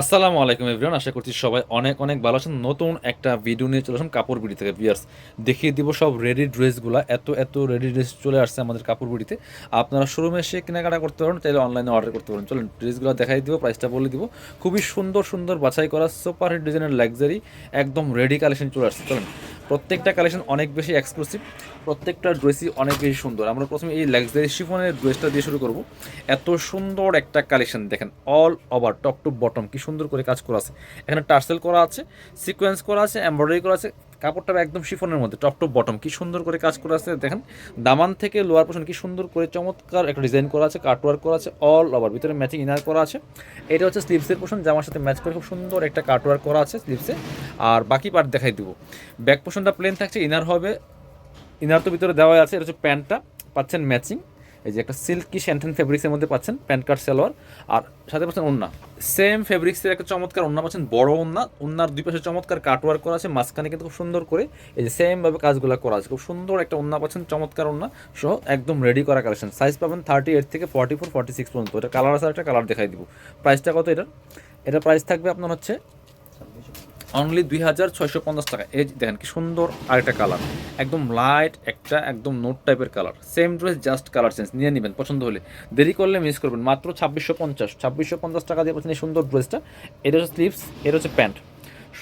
আসসালামু আলাইকুম এভরিওয়ান, আশা করছি সবাই অনেক অনেক ভালো আছেন। নতুন একটা ভিডিও নিয়ে চলে আসলাম কাপড় বিড়ি থেকে। বিয়ার্স দেখিয়ে দিব সব রেডি ড্রেসগুলো এত এত রেডি ড্রেস চলে আসছে আমাদের কাপড় বিড়িতে। আপনারা শোরুমে এসে কেনাকাটা করতে পারেন, চাইলে অনলাইনে অর্ডার করতে পারেন। চলুন ড্রেসগুলো দেখাই দিব প্রাইসটা বলে দিব। খুবই সুন্দর সুন্দর বাছাই করা সুপার হিট ডিজাইনের লাক্সারি একদম রেডি কালেকশন চলে আসছে। চলুন প্রত্যেকটা কালেকশন অনেক বেশি এক্সক্লুসিভ প্রত্যেকটা ড্রেসই অনেক বেশি সুন্দর। আমরা প্রথমে এই লাক্সারি শিফনের ড্রেসটা দিয়ে শুরু করব। এত সুন্দর একটা কালেকশন দেখেন all over top to bottom কি সুন্দর করে কাজ করা আছে। এখানে টার্সেল করা আছে সিকোয়েন্স করা আছে এমব্রয়ডারি করা আছে কাপড়টা একদম শিফনের মধ্যে টপ টপ বটম কি সুন্দর করে কাজ করা আছে। দেখেন, দামান থেকে লোয়ার পোর্শন কি সুন্দর করে চমৎকার একটা ডিজাইন করা আছে কাটওয়ার্ক করা আছে অল ওভার ভিতরে ম্যাচিং ইনার করা আছে। এটা হচ্ছে স্লিভসের পোর্শন জামার সাথে ম্যাচ করে খুব সুন্দর একটা কাটওয়ার্ক করা আছে স্লিভসে আর বাকি পার্ট দেখাই দিব। ব্যাক পোর্শনটা প্লেন থাকছে ইনার হবে। ইনার তো ভিতরে দেওয়া আছে, এটা হচ্ছে প্যান্টটা, পাচ্ছেন ম্যাচিং এই যে একটা সিল্কি শ্যান্টেন ফেব্রিক্সের মধ্যে পাচ্ছেন, প্যান্ট কার্ড সালোয়ার। আর সাথে পাচ্ছেন ওন্না সেম ফেব্রিক্সের একটা চমৎকার ওন্না পাচ্ছেন, বড় ওন্না ওন্নার দুই পাশে চমৎকার কাটওয়ার্ক করা আছে, মাঝখানে কিন্তু খুব সুন্দর করে এই যে সেমভাবে কাজগুলো করা আছে। খুব সুন্দর একটা ওন্না পাচ্ছেন, চমৎকার ওন্না সহ একদম রেডি করা কালেকশন সাইজ পাবেন থার্টি এইট থেকে ফর্টি ফোর ফর্টি সিক্স পর্যন্ত। এটা কালার আছে একটা কালার দেখাই দিব। প্রাইসটা কত এটার? এটা প্রাইস থাকবে আপনার হচ্ছে অনলি দুই হাজার ছয়শো পঞ্চাশ টাকা। এই দেখেন কি সুন্দর আরেকটা কালার একদম লাইট একটা একদম নোট টাইপের colour same dress just colour change নিয়ে নেবেন, পছন্দ হলে। দেরি করলে মিস করবেন। মাত্র ছাব্বিশশো পঞ্চাশ। ছাব্বিশশো পঞ্চাশ টাকা দিয়ে পাচ্ছেন এই সুন্দর ড্রেসটা এটা হচ্ছে স্লিভস এটা হচ্ছে প্যান্ট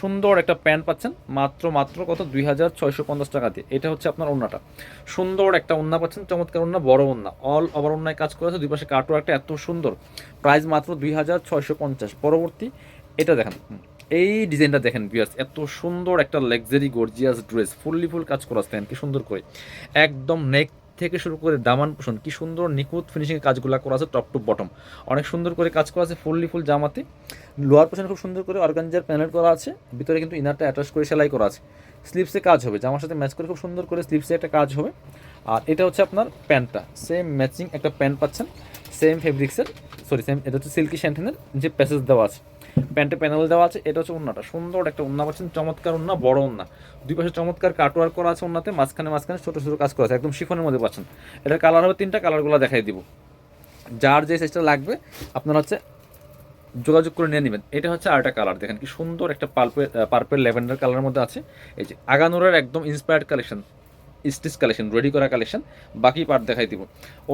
সুন্দর একটা প্যান্ট পাচ্ছেন। মাত্র মাত্র কত? দুই হাজার ছয়শো পঞ্চাশ টাকা দিয়ে। এটা হচ্ছে আপনার ওন্নাটা সুন্দর একটা ওন্না পাচ্ছেন। চমৎকার ওন্না বড় ওন্না অল ওভার ওন্নায় কাজ করেছে দুই পাশে কাটওয়ার্কটা এত সুন্দর। প্রাইস মাত্র দুই হাজার ছয়শো পঞ্চাশ। পরবর্তী, এটা দেখেন। এই ডিজাইনটা দেখেন বিয়ার্স এত সুন্দর একটা luxury gorgeous dress fully full কাজ করা দেখেন কি সুন্দর করে একদম নেক থেকে শুরু করে দামান পোষণ, কি সুন্দর নিখুঁত ফিনিশিং কাজগুলো করা আছে টপ টু বটম অনেক সুন্দর করে কাজ করা আছে ফুললি ফুল জামাতে। লোয়ার পোষণ খুব সুন্দর করে অর্গানজার প্যানেল করা আছে, ভিতরে কিন্তু ইনারটা অ্যাটাচ করে সেলাই করা আছে। স্লিপসে কাজ হবে, জামার সাথে ম্যাচ করে খুব সুন্দর করে স্লিপসে একটা কাজ হবে। আর এটা হচ্ছে আপনার প্যান্টটা সেম ম্যাচিং একটা প্যান্ট পাচ্ছেন সেম ফেব্রিক্সের সরি সেম এটা হচ্ছে সিল্কি শ্যান্টেনের যে প্যাসেজ দেওয়া আছে। প্যান্টে প্যানেল দেওয়া আছে, এটা হচ্ছে উন্নাটা। সুন্দর একটা উন্না পাচ্ছেন চমৎকার উন্না, বড় উন্না। দুই পাশে চমৎকার কাটওয়ার্ক করা আছে উন্নাতে, মাঝখানে মাঝখানে ছোটো ছোটো কাজ করা আছে, একদম শিফনের মধ্যে পাচ্ছেন। এটার কালার হবে তিনটা কালারগুলো দেখাই দিব। যার যে সাইজটা লাগবে, আপনার হচ্ছে যোগাযোগ করে নিয়ে নেবেন। এটা হচ্ছে আরেকটা কালার দেখেন কি সুন্দর একটা পার্পেল পার্পেল ল্যাভেন্ডার কালারের মধ্যে আছে। এই যে আগানোরের একদম inspired collection stitch collection ready করা কালেকশন বাকি পার্ট দেখাই দিব।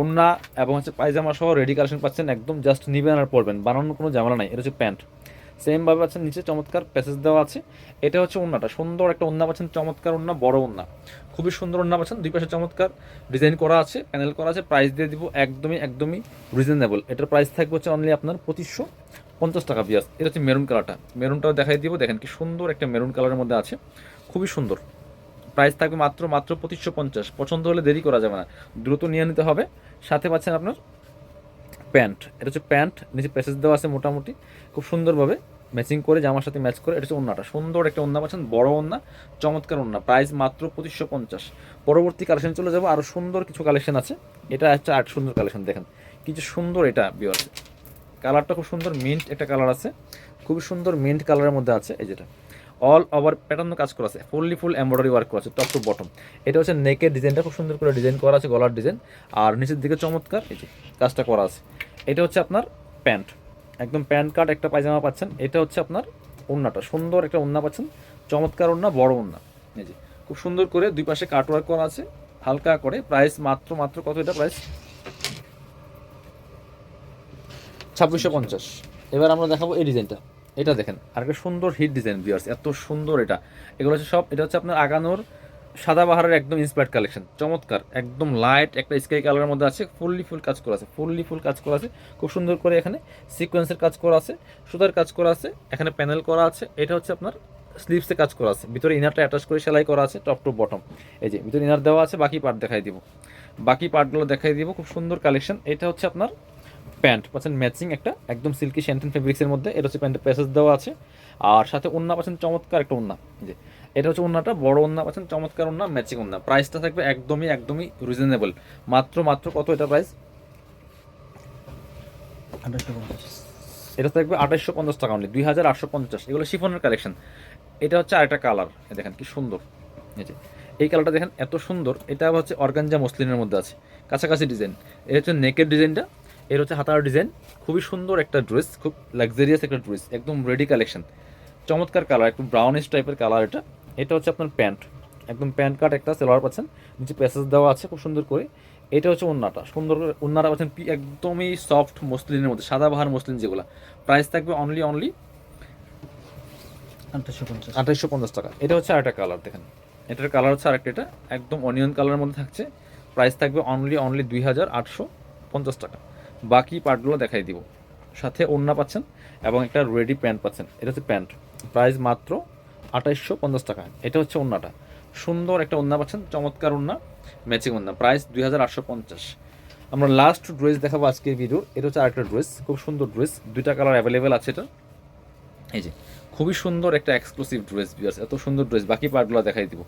ওন্না এবং হচ্ছে পায়জামা সহ রেডি কালেকশন পাচ্ছেন, একদম জাস্ট নিবেন আর পরবেন, বানানোর কোনো ঝামেলা নাই, এটা হচ্ছে প্যান্ট। সেমভাবে পাচ্ছেন নিচে চমৎকার প্যাসেজ দেওয়া আছে। এটা হচ্ছে ওন্নাটা সুন্দর একটা ওন্না পাচ্ছেন, চমৎকার ওন্না বড় ওন্না খুবই সুন্দর ওন্না পাচ্ছেন, দুই পাশে চমৎকার ডিজাইন করা আছে প্যানেল করা আছে প্রাইস দিয়ে দিব একদমই একদমই রিজনেবল এটার প্রাইস থাকবে হচ্ছে অনলি আপনার পঁচিশশো পঞ্চাশ টাকা বিয়াস এটা হচ্ছে মেরুন কালারটা মেরুনটাও দেখাই দিব, দেখেন কি সুন্দর একটা মেরুন কালারের মধ্যে আছে। খুবই সুন্দর। প্রাইস থাকবে মাত্র মাত্র পঁচিশশো পঞ্চাশ। পছন্দ হলে দেরি করা যাবে না। দ্রুত নিয়ে নিতে হবে। সাথে পাচ্ছেন আপনার প্যান্ট। এটা হচ্ছে প্যান্ট, নিচে প্যাসেজ দেওয়া আছে মোটামুটি। খুব সুন্দরভাবে ম্যাচিং করে জামার সাথে ম্যাচ করে। এটা হচ্ছে ওন্নাটা। সুন্দর একটা ওন্না পাচ্ছেন, বড় ওন্না, চমৎকার ওন্না। প্রাইস মাত্র পঁচিশশো পঞ্চাশ। পরবর্তী কালেকশন চলে যাব। আরও সুন্দর কিছু কালেকশন আছে। এটা হচ্ছে আট সুন্দর কালেকশন দেখেন। কিছু সুন্দর এটা বিয়ার কালারটা খুব সুন্দর মিন্ট একটা কালার আছে। খুবই সুন্দর মিন্ট কালারের মধ্যে আছে, এই যেটা। অল ওভার প্যাটার্ন কাজ করা আছে ফুললি ফুল এমব্রয়ডারি ওয়ার্ক করা আছে টপ টু বটম এটা হচ্ছে নেকের ডিজাইনটা খুব সুন্দর করে ডিজাইন করা আছে, গলার ডিজাইন আর নিচের দিকে চমৎকার, এই যে কাজটা করা আছে। এটা হচ্ছে আপনার প্যান্ট। একদম প্যান্ট কার্ড একটা পায়জামা পাচ্ছেন। এটা হচ্ছে আপনার ওন্নাটা সুন্দর একটা ওন্না পাচ্ছেন। চমৎকার ওন্না বড় ওন্না এই যে, খুব সুন্দর করে দুই পাশে কাটওয়ার্ক করা আছে, হালকা করে। প্রাইস মাত্র মাত্র কত এটা প্রাইস ছাব্বিশশো পঞ্চাশ। এবার আমরা দেখাবো এই ডিজাইনটা এটা দেখেন, আর একটা সুন্দর হিট ডিজাইন বিয়ার্স এত সুন্দর এটা। এগুলো হচ্ছে সব, এটা হচ্ছে আপনার আগানোর সাদা বাহারের একদম ইন্সপায়ার্ড কালেকশন চমৎকার, একদম লাইট একটা স্কাই কালারের মধ্যে আছে ফুললি ফুল কাজ করা আছে ফুললি ফুল কাজ করা আছে, খুব সুন্দর করে এখানে সিকোয়েন্সের কাজ করা আছে, সুতার কাজ করা আছে, এখানে প্যানেল করা আছে, এটা হচ্ছে আপনার স্লিভসে কাজ করা আছে, ভিতরে ইনারটা অ্যাটাচ করে সেলাই করা আছে টপ টু বটম এই যে ভিতরে ইনার দেওয়া আছে, বাকি পার্ট দেখাই দিব। বাকি পার্টগুলো দেখাই দিব, খুব সুন্দর কালেকশন এটা হচ্ছে আপনার প্যান্ট, পাচ্ছেন ম্যাচিং একটা, একদম সিল্কি শ্যান্টেন ফেব্রিক্সের মধ্যে, এটা হচ্ছে প্যান্টের প্যাসেজ দেওয়া আছে। আর সাথে ওন্না পাচ্ছেন চমৎকার একটা ওন্না যে, এটা হচ্ছে ওন্নাটা বড় ওন্না পাচ্ছেন চমৎকার ওন্না ম্যাচিং ওন্না প্রাইসটা থাকবে একদমই একদমই রিজনেবল মাত্র মাত্র কত এটা প্রাইস এটা থাকবে আঠাশশো পঞ্চাশ টাকা অনলি দুই হাজার আটশো পঞ্চাশ, এগুলো শিফনের কালেকশন এটা হচ্ছে আরেকটা কালার দেখেন কি সুন্দর, এই এই কালারটা দেখেন এত সুন্দর, এটা হচ্ছে অর্গানজা মসলিনের মধ্যে আছে, কাছাকাছি ডিজাইন এটা হচ্ছে নেকের ডিজাইনটা এর হচ্ছে হাতার ডিজাইন। খুবই সুন্দর একটা ড্রেস খুব লাক্সারিয়াস একটা ড্রেস একদম রেডি কালেকশন চমৎকার কালার একটু ব্রাউনিশ টাইপের কালার এটা। এটা হচ্ছে আপনার প্যান্ট। একদম প্যান্ট কাট একটা সেলোয়ার পাচ্ছেন। নিচে প্যাসেজ দেওয়া আছে খুব সুন্দর করে। এটা হচ্ছে ওন্নাটা। সুন্দর করে ওন্নাটা পাচ্ছেন পি- একদমই সফট মসলিনের মধ্যে সাদা বাহার মসলিন যেগুলো। প্রাইস থাকবে অনলি অনলি আঠাশশো পঞ্চাশ। টাকা। এটা হচ্ছে আরেকটা কালার দেখেন। এটার কালার হচ্ছে আরেকটা এটা একদম অনিয়ন কালারের মধ্যে থাকছে। প্রাইস থাকবে অনলি অনলি দুই হাজার আটশো পঞ্চাশ টাকা। বাকি পার্টগুলো দেখাই দিব। সাথে ওড়না পাচ্ছেন এবং একটা রেডি প্যান্ট পাচ্ছেন। এটা হচ্ছে প্যান্ট প্রাইস মাত্র আঠাইশশো পঞ্চাশ টাকা। এটা হচ্ছে ওড়নাটা। সুন্দর একটা ওড়না পাচ্ছেন, চমৎকার ওড়না ম্যাচিং ওড়না। প্রাইস দুই হাজার আটশো পঞ্চাশ। আমরা লাস্ট ড্রেস দেখাবো আজকের ভিডিও এটা হচ্ছে আরেকটা ড্রেস খুব সুন্দর ড্রেস দুইটা কালার অ্যাভেলেবেল আছে এটা। এই যে, খুবই সুন্দর একটা এক্সক্লুসিভ ড্রেস বিয়ার্স এত সুন্দর ড্রেস বাকি পার্টগুলো দেখাই দিব।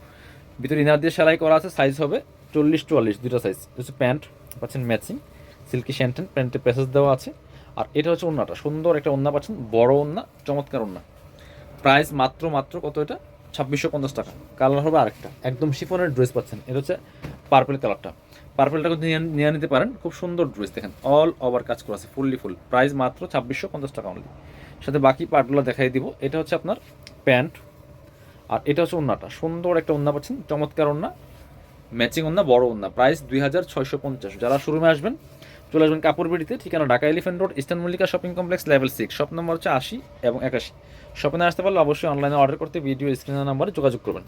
ভিতরে ইনার দিয়ে সেলাই করা আছে সাইজ হবে চল্লিশ চুয়াল্লিশ দুটো সাইজ হচ্ছে প্যান্ট পাচ্ছেন ম্যাচিং সিল্কি শ্যান্টেন, প্যান্টে প্যাসেজ দেওয়া আছে। আর এটা হচ্ছে ওন্নাটা, সুন্দর একটা ওন্না পাচ্ছেন, বড় ওন্না, চমৎকার ওন্না। প্রাইস মাত্র মাত্র কত এটা? ছাব্বিশশো পঞ্চাশ টাকা। কালার হবে আরেকটা, একদম শিফনের ড্রেস পাচ্ছেন। এটা হচ্ছে পার্পেল কালারটা। পার্পেলটা কিন্তু নিয়ে নিতে পারেন, খুব সুন্দর ড্রেস দেখেন, অল ওভার কাজ করা আছে, ফুললি ফুল। প্রাইস মাত্র ছাব্বিশশো পঞ্চাশ টাকা অনলি সাথে বাকি পার্টগুলো দেখাই দিব, এটা হচ্ছে আপনার প্যান্ট। আর এটা হচ্ছে ওন্নাটা, সুন্দর একটা ওন্না পাচ্ছেন, চমৎকার ওন্না, ম্যাচিং ওন্না, বড় ওন্না। প্রাইস দুই হাজার ছয়শো পঞ্চাশ। যারা শোরুমে আসবেন চলে আসবেন কাপড় বেড়িতে, ঠিকানা Dhaka Elephant Road Eastern Mallika shopping complex level six shop number হচ্ছে আশি এবং একাশি। শপিংয়ে আসতে পারলে অবশ্যই অনলাইনে অর্ডার করতে ভিডিও স্ক্রিনের নাম্বারে যোগাযোগ করবেন।